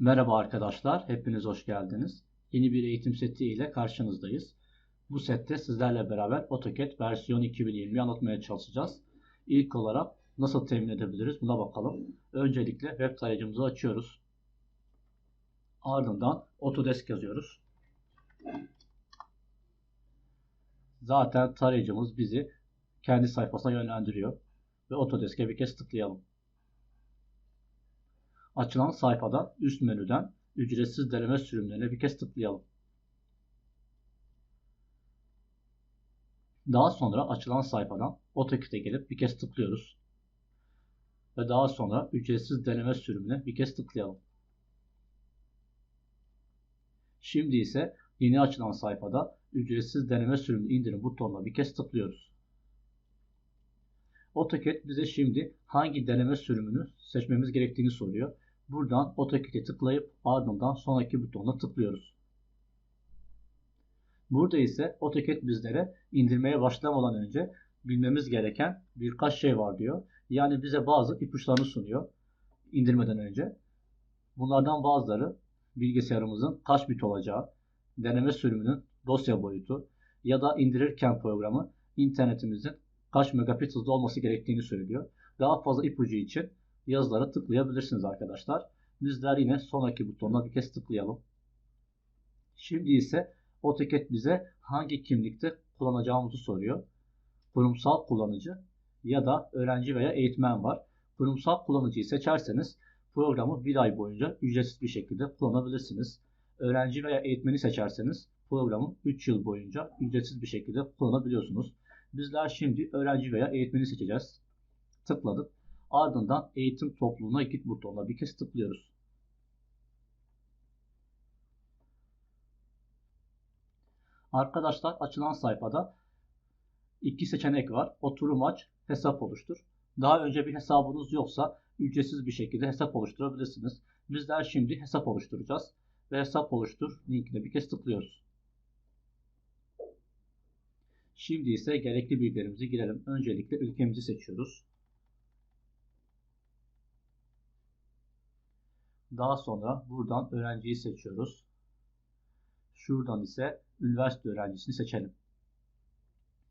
Merhaba arkadaşlar, hepiniz hoş geldiniz. Yeni bir eğitim seti ile karşınızdayız. Bu sette sizlerle beraber AutoCAD versiyon 2020'yi anlatmaya çalışacağız. İlk olarak nasıl temin edebiliriz buna bakalım. Öncelikle web tarayıcımızı açıyoruz. Ardından Autodesk yazıyoruz. Zaten tarayıcımız bizi kendi sayfasına yönlendiriyor. Ve Autodesk'e bir kez tıklayalım. Açılan sayfada üst menüden ücretsiz deneme sürümlerine bir kez tıklayalım. Daha sonra açılan sayfadan AutoCAD'e gelip bir kez tıklıyoruz. Ve daha sonra ücretsiz deneme sürümüne bir kez tıklayalım. Şimdi ise yeni açılan sayfada ücretsiz deneme sürümünü indirin butonuna bir kez tıklıyoruz. AutoCAD bize şimdi hangi deneme sürümünü seçmemiz gerektiğini soruyor. Buradan AutoCAD'e tıklayıp ardından sonraki butonuna tıklıyoruz. Burada ise AutoCAD bizlere indirmeye başlamadan önce bilmemiz gereken birkaç şey var diyor. Yani bize bazı ipuçlarını sunuyor indirmeden önce. Bunlardan bazıları bilgisayarımızın kaç bit olacağı, deneme sürümünün dosya boyutu ya da indirirken programı internetimizin kaç megabit hızlı olması gerektiğini söylüyor. Daha fazla ipucu için yazılara tıklayabilirsiniz arkadaşlar. Bizler yine sonraki butonuna bir kez tıklayalım. Şimdi ise AutoCAD bize hangi kimlikte kullanacağımızı soruyor. Kurumsal kullanıcı ya da öğrenci veya eğitmen var. Kurumsal kullanıcıyı seçerseniz programı bir ay boyunca ücretsiz bir şekilde kullanabilirsiniz. Öğrenci veya eğitmeni seçerseniz programı 3 yıl boyunca ücretsiz bir şekilde kullanabiliyorsunuz. Bizler şimdi öğrenci veya eğitmeni seçeceğiz. Tıkladık. Ardından eğitim topluluğuna git butonuna bir kez tıklıyoruz. Arkadaşlar açılan sayfada iki seçenek var. Oturum aç, hesap oluştur. Daha önce bir hesabınız yoksa ücretsiz bir şekilde hesap oluşturabilirsiniz. Bizler şimdi hesap oluşturacağız. Ve hesap oluştur linkine bir kez tıklıyoruz. Şimdi ise gerekli bilgilerimizi girelim. Öncelikle ülkemizi seçiyoruz. Daha sonra buradan öğrenciyi seçiyoruz. Şuradan ise üniversite öğrencisini seçelim.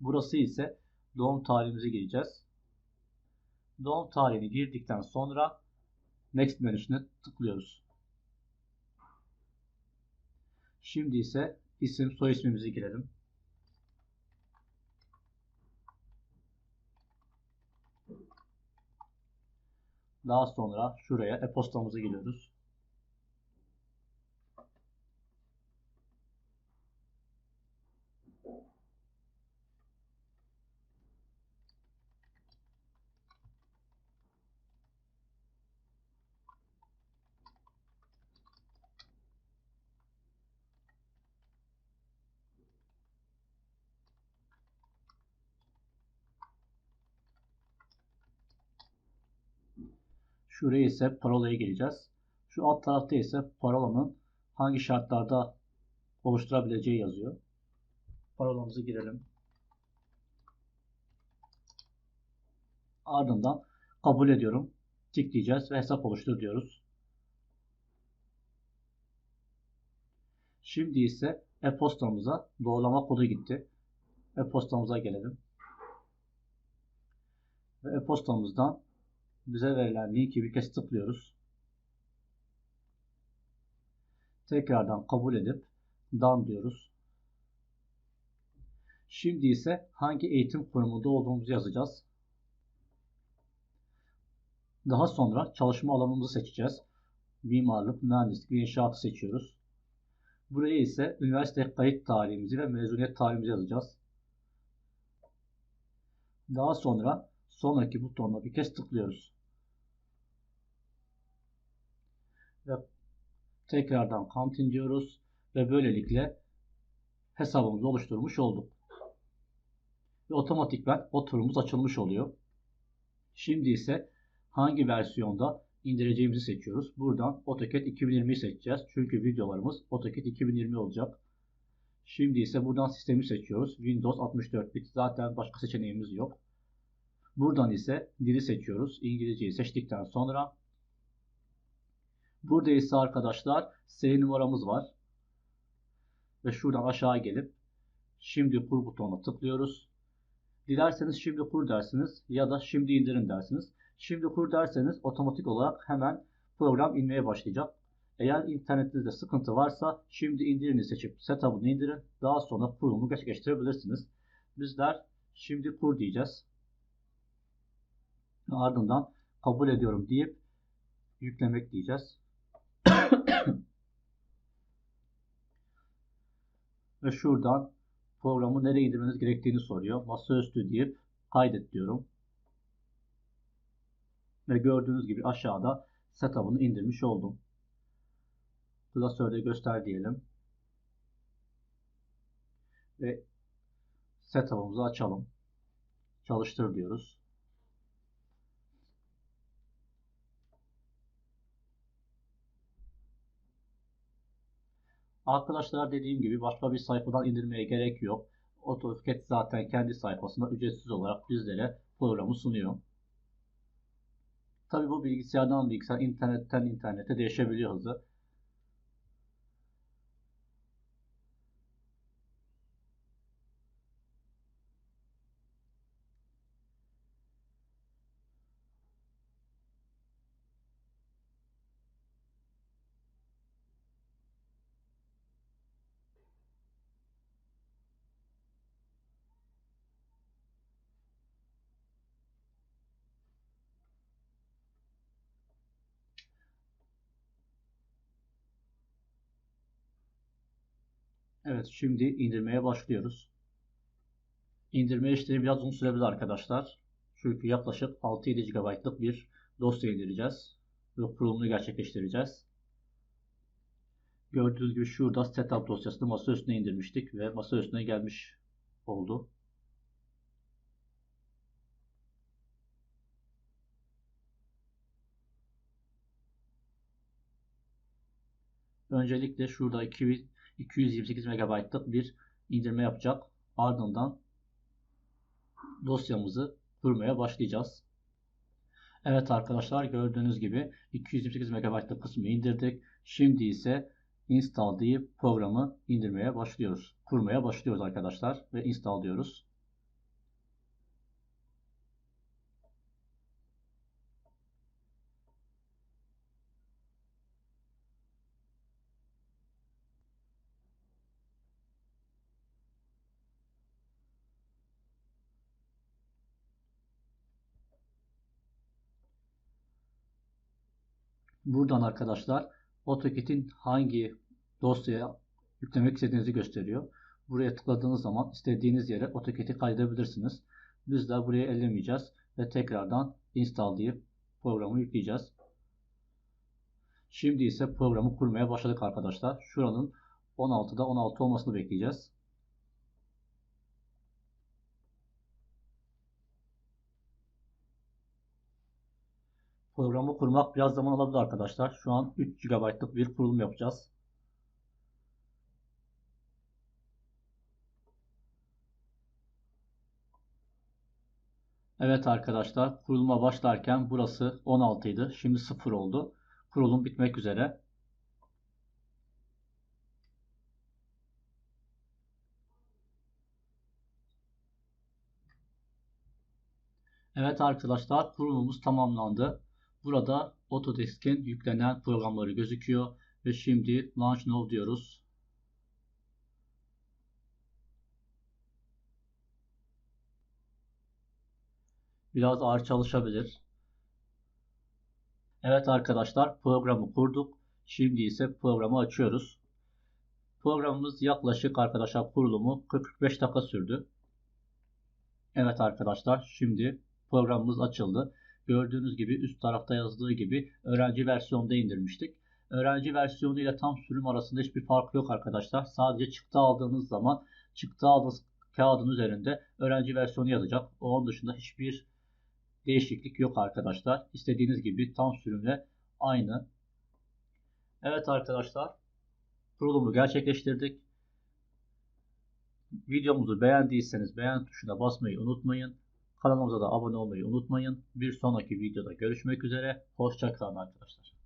Burası ise doğum tarihimizi gireceğiz. Doğum tarihini girdikten sonra Next menüsüne tıklıyoruz. Şimdi ise isim soy ismimizi girelim. Daha sonra şuraya e-postamızı giriyoruz. Şuraya ise parolayı gireceğiz. Şu alt tarafta ise parolanın hangi şartlarda oluşturabileceği yazıyor. Parolamızı girelim. Ardından kabul ediyorum. Tıklayacağız ve hesap oluştur diyoruz. Şimdi ise e-postamıza doğrulama kodu gitti. E-postamıza gelelim. Ve e-postamızdan bize verilen linki bir kez tıklıyoruz. Tekrardan kabul edip done diyoruz. Şimdi ise hangi eğitim kurumunda olduğumuzu yazacağız. Daha sonra çalışma alanımızı seçeceğiz. Mimarlık, mühendislik ve inşaatı seçiyoruz. Buraya ise üniversite kayıt tarihimizi ve mezuniyet tarihimizi yazacağız. Daha sonra sonraki butonuna bir kez tıklıyoruz. Ve tekrardan kantin diyoruz ve böylelikle hesabımızı oluşturmuş olduk. Ve otomatikman oturumumuz açılmış oluyor. Şimdi ise hangi versiyonda indireceğimizi seçiyoruz. Buradan AutoCAD 2020'yi seçeceğiz. Çünkü videolarımız AutoCAD 2020 olacak. Şimdi ise buradan sistemi seçiyoruz. Windows 64 bit. Zaten başka seçeneğimiz yok. Buradan ise dili seçiyoruz. İngilizceyi seçtikten sonra Burada ise arkadaşlar seri numaramız var. Ve şuradan aşağı gelip şimdi kur butonuna tıklıyoruz. Dilerseniz şimdi kur dersiniz ya da şimdi indirin dersiniz. Şimdi kur derseniz otomatik olarak hemen program inmeye başlayacak. Eğer internetinizde sıkıntı varsa şimdi indirini seçip setup'ını indirin. Daha sonra kurumu gerçekleştirebilirsiniz. Bizler şimdi kur diyeceğiz. Ardından kabul ediyorum deyip yüklemek diyeceğiz. Ve şuradan programı nereye indirmeniz gerektiğini soruyor. Masaüstü deyip kaydet diyorum. Ve gördüğünüz gibi aşağıda setup'ını indirmiş oldum. Klasörde göster diyelim. Ve setup'ımızı açalım. Çalıştır diyoruz. Arkadaşlar dediğim gibi başka bir sayfadan indirmeye gerek yok. AutoCAD zaten kendi sayfasında ücretsiz olarak bizlere programı sunuyor. Tabi bu bilgisayardan bilgisayar, internetten internete değişebiliyor hızı. Evet şimdi indirmeye başlıyoruz. İndirme işlemi biraz uzun sürebilir arkadaşlar. Çünkü yaklaşık 6-7 GB'lık bir dosya indireceğiz. Ve kurulumunu gerçekleştireceğiz. Gördüğünüz gibi şurada setup dosyasını masa üstüne indirmiştik ve masa üstüne gelmiş oldu. Öncelikle şurada 2000 228 MB'lık bir indirme yapacak. Ardından dosyamızı kurmaya başlayacağız. Evet arkadaşlar gördüğünüz gibi 228 MB'lık kısmı indirdik. Şimdi ise install deyip programı indirmeye başlıyoruz. Kurmaya başlıyoruz arkadaşlar ve install diyoruz. Buradan arkadaşlar AutoCAD'in hangi dosyaya yüklemek istediğinizi gösteriyor. Buraya tıkladığınız zaman istediğiniz yere AutoCAD'i kaydedebilirsiniz. Biz de buraya ellemeyeceğiz ve tekrardan install deyip programı yükleyeceğiz. Şimdi ise programı kurmaya başladık arkadaşlar. Şuranın 16'da 16 olmasını bekleyeceğiz. Programı kurmak biraz zaman alabilir arkadaşlar. Şu an 3 GB'lık bir kurulum yapacağız. Evet arkadaşlar kuruluma başlarken burası 16 idi. Şimdi 0 oldu. Kurulum bitmek üzere. Evet arkadaşlar kurulumumuz tamamlandı. Burada Autodesk'in yüklenen programları gözüküyor. Ve şimdi Launch Now diyoruz. Biraz ağır çalışabilir. Evet arkadaşlar programı kurduk. Şimdi ise programı açıyoruz. Programımız yaklaşık arkadaşlar kurulumu 45 dakika sürdü. Evet arkadaşlar şimdi programımız açıldı. Gördüğünüz gibi üst tarafta yazdığı gibi öğrenci versiyonda indirmiştik. Öğrenci versiyonu ile tam sürüm arasında hiçbir fark yok arkadaşlar. Sadece çıktı aldığınız zaman çıktı aldığınız kağıdın üzerinde öğrenci versiyonu yazacak. Onun dışında hiçbir değişiklik yok arkadaşlar. İstediğiniz gibi tam sürümle aynı. Evet arkadaşlar kurulumu gerçekleştirdik. Videomuzu beğendiyseniz beğen tuşuna basmayı unutmayın. Kanalımıza da abone olmayı unutmayın. Bir sonraki videoda görüşmek üzere. Hoşçakalın arkadaşlar.